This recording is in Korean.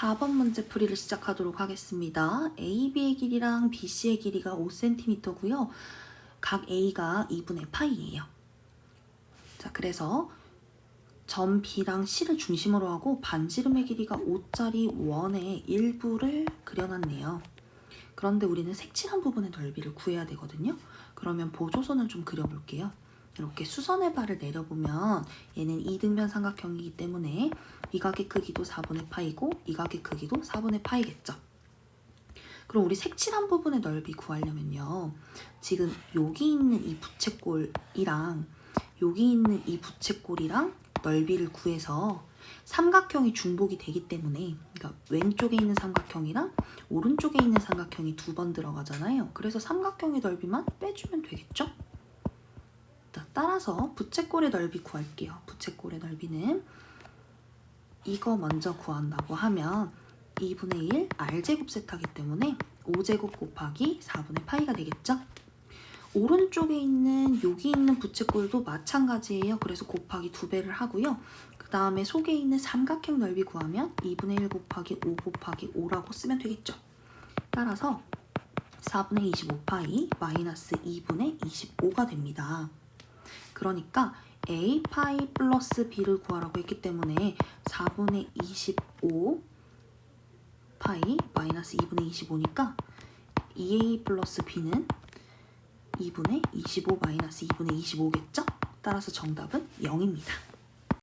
4번 문제 풀이를 시작하도록 하겠습니다. AB의 길이랑 BC의 길이가 5cm고요. 각 A가 2분의 파이예요. 자, 그래서 점 B랑 C를 중심으로 하고 반지름의 길이가 5짜리 원의 일부를 그려놨네요. 그런데 우리는 색칠한 부분의 넓이를 구해야 되거든요. 그러면 보조선을 좀 그려볼게요. 이렇게 수선의 발을 내려보면 얘는 이등변 삼각형이기 때문에 이 각의 크기도 4분의 파이고 이 각의 크기도 4분의 파이겠죠. 그럼 우리 색칠한 부분의 넓이 구하려면요. 지금 여기 있는 이 부채꼴이랑 여기 있는 이 부채꼴이랑 넓이를 구해서 삼각형이 중복이 되기 때문에 그러니까 왼쪽에 있는 삼각형이랑 오른쪽에 있는 삼각형이 두 번 들어가잖아요. 그래서 삼각형의 넓이만 빼주면 되겠죠? 자, 따라서 부채꼴의 넓이 구할게요. 부채꼴의 넓이는 이거 먼저 구한다고 하면 2분의 1 r제곱 세타기 때문에 5제곱 곱하기 4분의 파이가 되겠죠? 오른쪽에 있는 여기 있는 부채꼴도 마찬가지예요. 그래서 곱하기 두 배를 하고요. 그 다음에 속에 있는 삼각형 넓이 구하면 2분의 1 곱하기 5 곱하기 5라고 쓰면 되겠죠. 따라서 4분의 25파이 마이너스 2분의 25가 됩니다. 그러니까 a 파이 플러스 b를 구하라고 했기 때문에 4분의 25 파이 마이너스 2분의 25니까 2a 플러스 b는 2분의 25 마이너스 2분의 25겠죠? 따라서 정답은 0입니다.